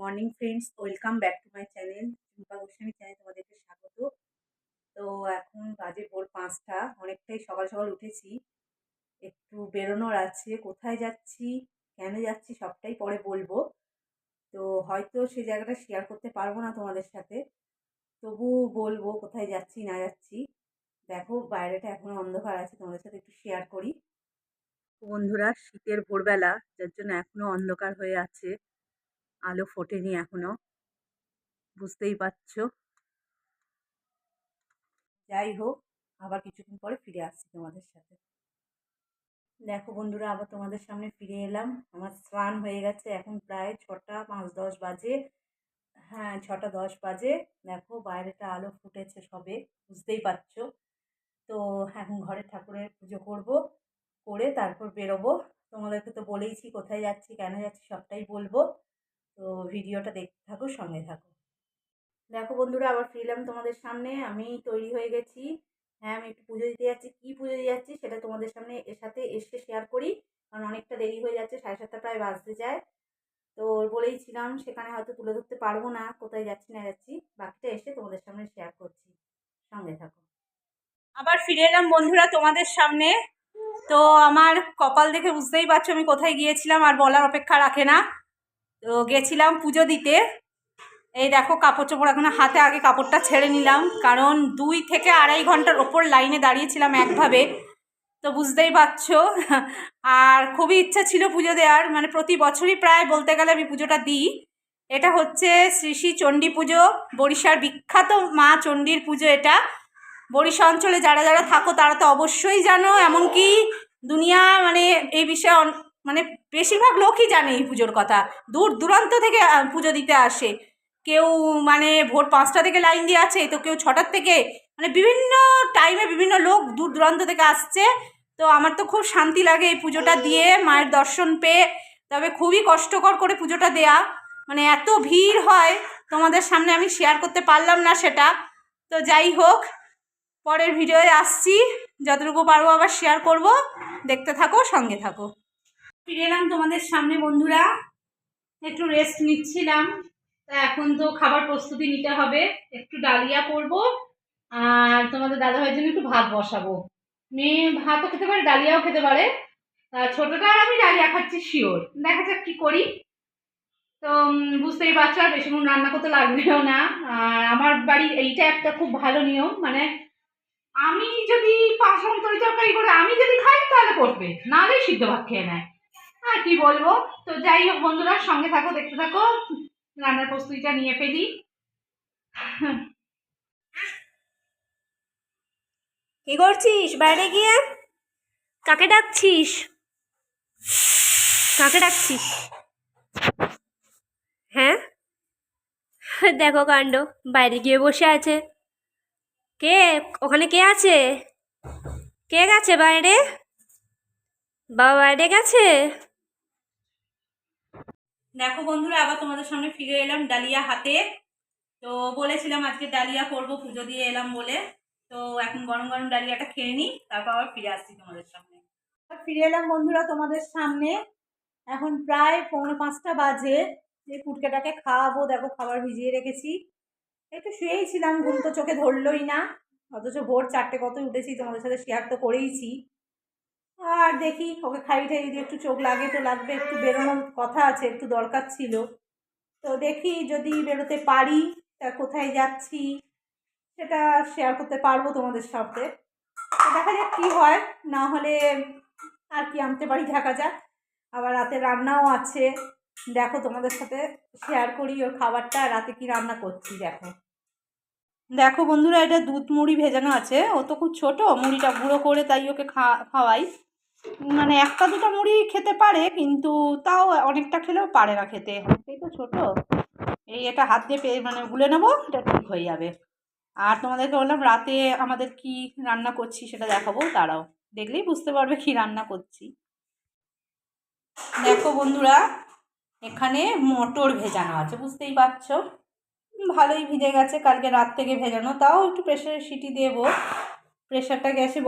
Morning friends welcome back to my channel Rupa Goswami channel তোমাদেরকে স্বাগত। তো এখন বাজে ভোর পাঁচটা। অনেকটাই সকাল সকাল উঠেছি। একটু বেরোনোর আছে। কোথায় যাচ্ছি? কেন যাচ্ছি? সবটাই পরে বলব। তো হয়তো সেই জায়গাটা শেয়ার করতে পারব না তোমাদের সাথে। তবু বলব কোথায় যাচ্ছি, না যাচ্ছি। দেখো, বাইরেটা এখনও অন্ধকার আছে। তোমাদের সাথে একটু শেয়ার করি। বন্ধুরা, শীতের ভোরবেলা, যার জন্য এখনও অন্ধকার হয়ে আছে। আলো ফোটেনি এখনও। বুঝতেই পারছ? যাই হোক, আবার কিছুক্ষণ পরে ফিরে আসছি তোমাদের সাথে। দেখো বন্ধুরা, আবার তোমাদের সামনে ফিরে এলাম। আমার স্নান হয়ে গেছে, এখন প্রায় ছটা পাঁচ দশ বাজে। হ্যাঁ ছটা দশ বাজে। দেখো বাইরেটা আলো ফুটেছে সবে, বুঝতেই পারছ? তো এখন ঘরে ঠাকুরের পুজো করব, করে তারপর বেরোবো। তোমাদেরকে তো বলেইছি কোথায় যাচ্ছি, কেন যাচ্ছি সবটাই বলব। তো ভিডিওটা দেখতে থাকো, সঙ্গে থাকো। দেখো বন্ধুরা, আবার ফিরলাম তোমাদের সামনে। আমি তৈরি হয়ে গেছি। হ্যাঁ আমি একটু পুজো দিতে যাচ্ছি। কী পুজো দিয়ে যাচ্ছি সেটা তোমাদের সামনে এর সাথে এসে শেয়ার করি। কারণ অনেকটা দেরি হয়ে যাচ্ছে, সাড়ে সাতটা প্রায় বাজতে যায়। তো বলেইছিলাম সেখানে হয়তো তুলে ধরতে পারব না। কোথায় যাচ্ছি, না যাচ্ছি, বাকিটা এসে তোমাদের সামনে শেয়ার করছি। সঙ্গে থাকো। আবার ফিরে এলাম বন্ধুরা তোমাদের সামনে। তো আমার কপাল দেখে বুঝতেই পারছ আমি কোথায় গিয়েছিলাম, আর বলার অপেক্ষা রাখে না। তো গেছিলাম পুজো দিতে। এই দেখো কাপড় চোপড় এখন হাতে, আগে কাপড়টা ছেড়ে নিলাম। কারণ দুই থেকে আড়াই ঘণ্টার ওপর লাইনে দাঁড়িয়েছিলাম একভাবে, তো বুঝতেই পারছ। আর খুবই ইচ্ছা ছিল পুজো দেওয়ার মানে প্রতি বছরই প্রায় বলতে গেলে আমি পুজোটা দিই। এটা হচ্ছে শ্রী শ্রী চণ্ডী পুজো বরিশার বিখ্যাত মা চণ্ডীর পুজো এটা। বরিশা অঞ্চলে যারা যারা থাকো তারা তো অবশ্যই জানো, এমনকি দুনিয়া মানে এই বিষয়ে মানে বেশিরভাগ লোকই জানে এই পুজোর কথা। দূর দূরান্ত থেকে পুজো দিতে আসে। কেউ মানে ভোর পাঁচটা থেকে লাইন দিয়ে আছে, তো কেউ ছটার থেকে। মানে বিভিন্ন টাইমে বিভিন্ন লোক দূর দূরান্ত থেকে আসছে। তো আমার তো খুব শান্তি লাগে এই পুজোটা দিয়ে, মায়ের দর্শন পেয়ে। তবে খুবই কষ্টকর করে পুজোটা দেয়া। মানে এত ভিড় হয়, তোমাদের সামনে আমি শেয়ার করতে পারলাম না সেটা। তো যাই হোক, পরের ভিডিওয়ে আসছি। যতটুকু পারব আবার শেয়ার করব। দেখতে থাকো, সঙ্গে থাকো। ফিরে এলাম তোমাদের সামনে, বন্ধুরা। একটু রেস্ট নিচ্ছিলাম। তা এখন তো খাবার প্রস্তুতি নিতে হবে। একটু ডালিয়া করব আর তোমাদের দাদাভাইয়ের জন্য একটু ভাত বসাবো। মেয়ে ভাতও খেতে পারে, ডালিয়াও খেতে পারে। ছোটোটা আর আমি ডালিয়া খাচ্ছি শিওর দেখা যাক কী করি। তো বুঝতেই পারছ, আর বেশিক্ষণ রান্না করতে লাগবেও না। আর আমার বাড়ির এইটা একটা খুব ভালো নিয়ম মানে আমি যদি রকম তরি তরকারি করে, আমি যদি খাই, তাহলে করবে। নাহলে সিদ্ধ ভাত খেয়ে নেয়। হ্যাঁ কি বলব? তো যাই হোক বন্ধুরা, সঙ্গে থাকো, দেখতে থাকো। রান্নার প্রস্তুতিটা নিয়ে ফেলি। কি করছিস? বাইরে গিয়ে? কাকে ডাকছিস? কাকে ডাকছিস? হ্যাঁ? দেখো কাণ্ড, বাইরে গিয়ে বসে আছে। কে? ওখানে কে আছে? কে গেছে বাইরে? বাবা বাইরে গেছে? দেখো বন্ধুরা, আবার তোমাদের সামনে ফিরে এলাম ডালিয়া হাতে। তো বলেছিলাম আজকে ডালিয়া করব, পুজো দিয়ে এলাম বলে। তো এখন গরম গরম ডালিয়াটা খেয়ে নিই, তারপর আবার ফিরে আসছি তোমাদের সামনে। ফিরে এলাম বন্ধুরা তোমাদের সামনে। এখন প্রায় পৌনে পাঁচটা বাজে, যে কুটকেটাকে খাওয়াবো, দেখো খাবার ভিজিয়ে রেখেছি। একটু শুয়েই ছিলাম, ঘুম তো চোখে ধরলোই না। অথচ ভোর চারটে কত উঠেছি, তোমাদের সাথে শেয়ার তো করেইছি। আর দেখি, ওকে খাই ঠাই যদি একটু চোখ লাগে তো লাগবে, একটু বেরোনোর কথা আছে, একটু দরকার ছিল। তো দেখি যদি বেরোতে পারি, তা কোথায় যাচ্ছি সেটা শেয়ার করতে পারব তোমাদের সাথে। তো দেখা যাক কী হয়, না হলে আর কি আনতে পারি, দেখা যাক। আবার রাতে রান্নাও আছে। দেখো তোমাদের সাথে শেয়ার করি ওর খাবারটা, রাতে কি রান্না করছি, দেখো। দেখো বন্ধুরা, এটা দুধ মুড়ি ভেজানো আছে। ও তো খুব ছোটো, মুড়িটা গুঁড়ো করে তাই ওকে খাওয়াই। মানে একটা দুটো মুড়ি খেতে পারে, কিন্তু তাও অনেকটা খেলেও পারে না খেতে। এই তো ছোটো। এই এটা হাত দিয়ে পেয়ে মানে গুলে নেব, এটা ঠিক হয়ে যাবে। আর তোমাদেরকে বললাম রাতে আমাদের কি রান্না করছি সেটা দেখাবো তারাও দেখলেই বুঝতে পারবে কি রান্না করছি। দেখো বন্ধুরা, এখানে মটর ভেজানো আছে, বুঝতেই পারছ? ভালোই ভিজে গেছে, কালকে রাত থেকে ভেজানো। তাও একটু প্রেশারের সিটি দেবো। প্রেশারটা গ্যাসে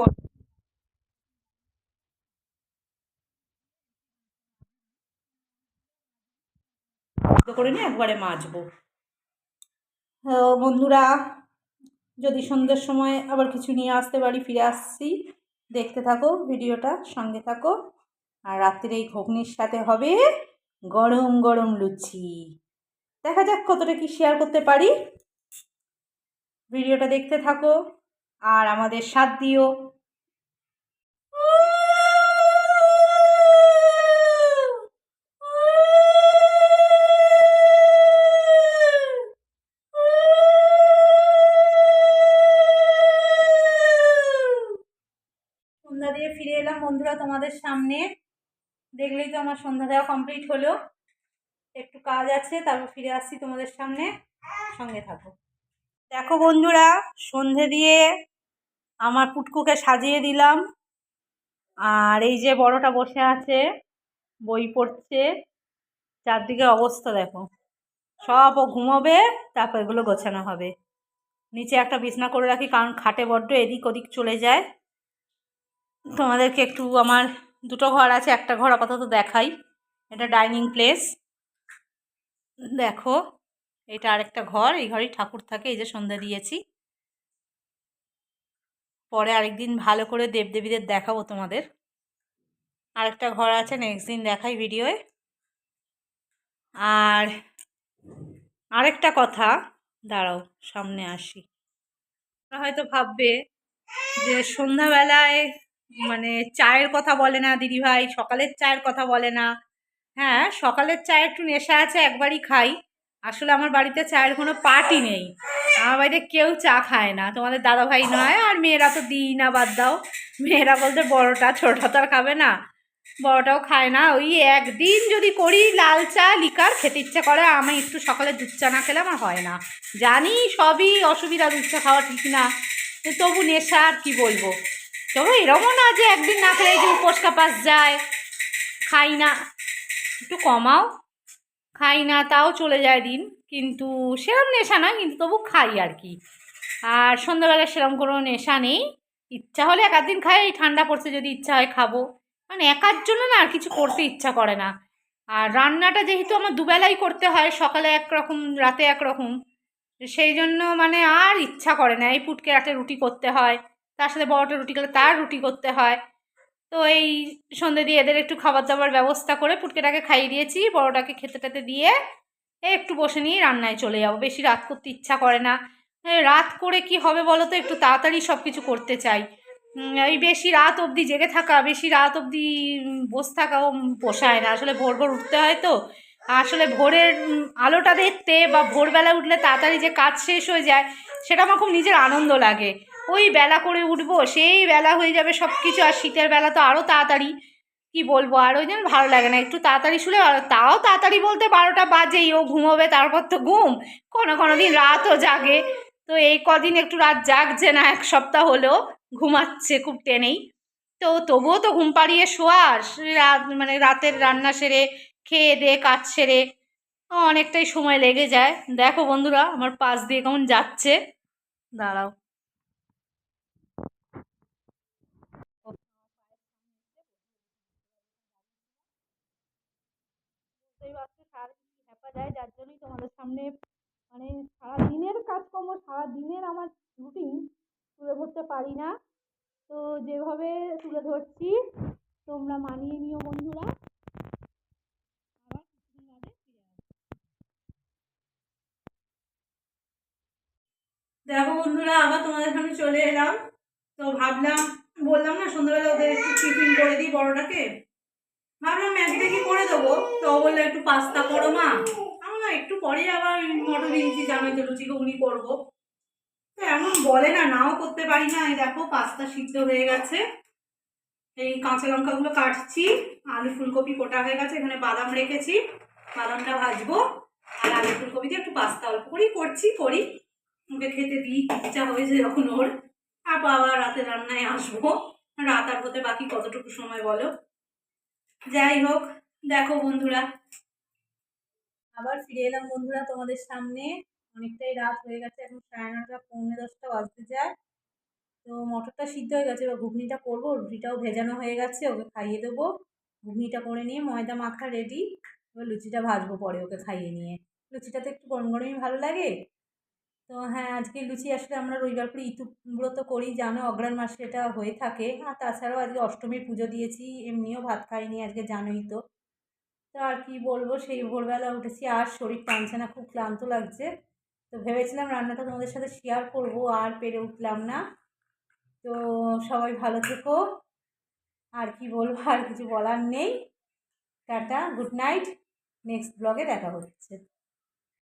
করে নিয়ে একবারে মাজবো। তো বন্ধুরা, যদি সন্ধ্যের সময় আবার কিছু নিয়ে আসতে পারি ফিরে আসছি, দেখতে থাকো ভিডিওটা, সঙ্গে থাকো। আর রাত্রির এই ঘুগনির সাথে হবে গরম গরম লুচি। দেখা যাক কতটা কি শেয়ার করতে পারি। ভিডিওটা দেখতে থাকো। আর আমাদের সাথ দিও। সন্ধ্যা ফিরে এলাম বন্ধুরা তোমাদের সামনে। দেখলেই তো আমার সন্ধ্যা দেওয়া কমপ্লিট হলো। একটু কাজ আছে, তারপর ফিরে আসছি তোমাদের সামনে। সঙ্গে থাকো। দেখো বন্ধুরা, সন্ধে দিয়ে আমার পুটকুকে সাজিয়ে দিলাম। আর এই যে বড়টা বসে আছে, বই পড়ছে। চারদিকে অবস্থা দেখো। সব ও ঘুমোবে, তারপর এগুলো গোছানো হবে। নিচে একটা বিছনা করে রাখি, কারণ খাটে বড্ড এদিক ওদিক চলে যায়। তোমাদেরকে একটু আমার দুটো ঘর আছে, একটা ঘর আপাতত দেখাই। এটা ডাইনিং প্লেস। দেখো, এটা আরেকটা ঘর, এই ঘরেই ঠাকুর থাকে, এই যে সন্ধ্যা দিয়েছি। পরে আরেকদিন ভালো করে দেবদেবীদের দেখাবো তোমাদের। আরেকটা ঘর আছে নেক্সট দিন দেখাই ভিডিওয়ে আর আরেকটা কথা, দাঁড়াও, সামনে আসি। হয়তো ভাববে যে সন্ধ্যাবেলায় মানে চায়ের কথা বলে না দিদিভাই সকালের চায়ের কথা বলে না। হ্যাঁ সকালের চায়ে একটু নেশা আছে, একবারই খাই। আসলে আমার বাড়িতে চায়ের কোনো পার্টি নেই। আমার বাড়িতে কেউ চা খায় না। তোমাদের দাদাভাই নয় আর মেয়েরা তো দিই না, বাদ দাও। মেয়েরা বলতে বড়টা, ছোটটা তো আর খাবে না। বড়টাও খায় না। ওই একদিন যদি করি লাল চা, লিকার, খেতে ইচ্ছা করে, আমি একটু সকালে দুধ চা না খেলে আমার হয় না। জানি সবই অসুবিধা, দুধ চা খাওয়া ঠিক না। তবু নেশা আর কী বলব? তবু এরকমও না যে একদিন না খেলে যে উপোস কাপাস যায়। খাই না। একটু কমাও। খাই না, তাও চলে যায় দিন। কিন্তু সেরম নেশা না কিন্তু তবু খাই আর কি আর সন্ধ্যাবেলা সেরম কোনো নেশা নেই। ইচ্ছা হলে এক দিন খাই ঠান্ডা পড়ছে যদি ইচ্ছা হয় খাব। মানে একার জন্য না আর কিছু করতে ইচ্ছা করে না। আর রান্নাটা যেহেতু আমার দুবেলাই করতে হয়, সকালে একরকম, রাতে একরকম, সেই জন্য মানে আর ইচ্ছা করে না। এই পুটকে রাতে রুটি করতে হয়। তার সাথে বড়টা রুটি করলে তার রুটি করতে হয়। তো এই সন্ধে দিয়ে এদের একটু খাবার দাবার ব্যবস্থা করে পুটকেটাকে খাইয়ে দিয়েছি। বড়টাকে খেতে টেতে দিয়ে একটু বসে নিয়ে রান্নায় চলে যাব। বেশি রাত করতে ইচ্ছা করে না। এ, রাত করে কি হবে বলো তো? একটু তাড়াতাড়ি সব কিছু করতে চাই। এই বেশি রাত অবধি জেগে থাকা বেশি রাত অবধি বসে থাকাও পোষায় না। আসলে ভোর ভোর উঠতে হয় তো। আসলে ভোরের আলোটা দেখতে বা ভোরবেলা উঠলে তাড়াতাড়ি যে কাজ শেষ হয়ে যায় সেটা আমার খুব নিজের আনন্দ লাগে। ওই বেলা করে উঠবো, সেই বেলা হয়ে যাবে সব কিছু আর শীতের বেলা তো আরও তাড়াতাড়ি। কি বলব, আর ওই জন্য ভালো লাগে না, একটু তাড়াতাড়ি শুলে তাও তাড়াতাড়ি বলতে বারোটা বাজেই, ও ঘুমোবে, তারপর তো ঘুম। কোনো কোনো দিন রাতও জাগে। তো এই কদিন একটু রাত জাগছে না, এক সপ্তাহ হলেও ঘুমাচ্ছে খুব টেনেই। তো তবুও তো ঘুম পাড়িয়ে শোয়া, সে রাত মানে রাতের রান্না সেরে, খেয়ে দে, কাজ সেরে, অনেকটাই সময় লেগে যায়। দেখো বন্ধুরা, আমার পাশ দিয়ে কেমন যাচ্ছে। দাঁড়াও। যায়, যার জন্যই তোমাদের সামনে মানে সারা দিনের কাজকর্ম, সারা দিনের আমার রুটিন তুলে ধরতে পারি না। তো যেভাবে তুলে ধরছি, তোমরা মানিয়ে নিও বন্ধুরা। দেখো বন্ধুরা, আবার তোমাদের সামনে চলে এলাম। তো ভাবলাম, বললাম না, সন্ধ্যাবেলা ওদের টিফিন করে দিই বড়টাকে। ভাবলাম ম্যাগিটা কি করে দেবো? ও বলল একটু পাস্তা করো মা। আমি না একটু পরে আবার মটর বিনছি জানোই তো লুচি ঘুগনি করব এমন বলে না, নাও করতে পারি না। এই দেখো, পাস্তা সিদ্ধ হয়ে গেছে। এই কাঁচা লঙ্কাগুলো কাটছি, আলু ফুলকপি কোটা হয়ে গেছে, এখানে বাদাম রেখেছি। বাদামটা ভাজবো, আর আলু ফুলকপি দিয়ে একটু পাস্তা অল্প করেই করছি, করি। ওকে খেতে দিই, ইচ্ছা হয়েছে যখন ওর। তারপর আবার রাতে রান্নায় আসব। রাত আর হতে বাকি কতটুকু সময় বলো। যাই হোক দেখো বন্ধুরা, আবার ফিরে এলাম বন্ধুরা তোমাদের সামনে। অনেকটাই রাত হয়ে গেছে, এখন সাড়ে নটা, পৌনে দশটা বাজতে যায়। তো মটরটা সিদ্ধ হয়ে গেছে, এবার ঘুগনিটা করব, রুটিটাও ভেজানো হয়ে গেছে, ওকে খাইয়ে দেবো। ঘুগনিটা করে নিয়ে ময়দা মাখা রেডি এবার লুচিটা ভাজবো পরে ওকে খাইয়ে নিয়ে। লুচিটা তো একটু গরম গরমই ভালো লাগে। তো হ্যাঁ আজকে লুচি আসলে আমরা রবিবার করে ইতু ব্রত করি, জানো, অগ্রাণ মাসে এটা হয়ে থাকে। আর তাছাড়াও আজকে অষ্টমীর পুজো দিয়েছি, এমনিও ভাত খাইনি আজকে, জানোই তো। তো আর কি বলব, সেই ভোরবেলা উঠেছি আর শরীর টানছে না, খুব ক্লান্ত লাগছে। তো ভেবেছিলাম রান্নাটা তোমাদের সাথে শেয়ার করব, আর পেরে উঠলাম না। তো সবাই ভালো থেকো। আর কি বলব, আর কিছু বলার নেই। টাটা গুড নাইট নেক্সট ব্লগে দেখা হচ্ছে।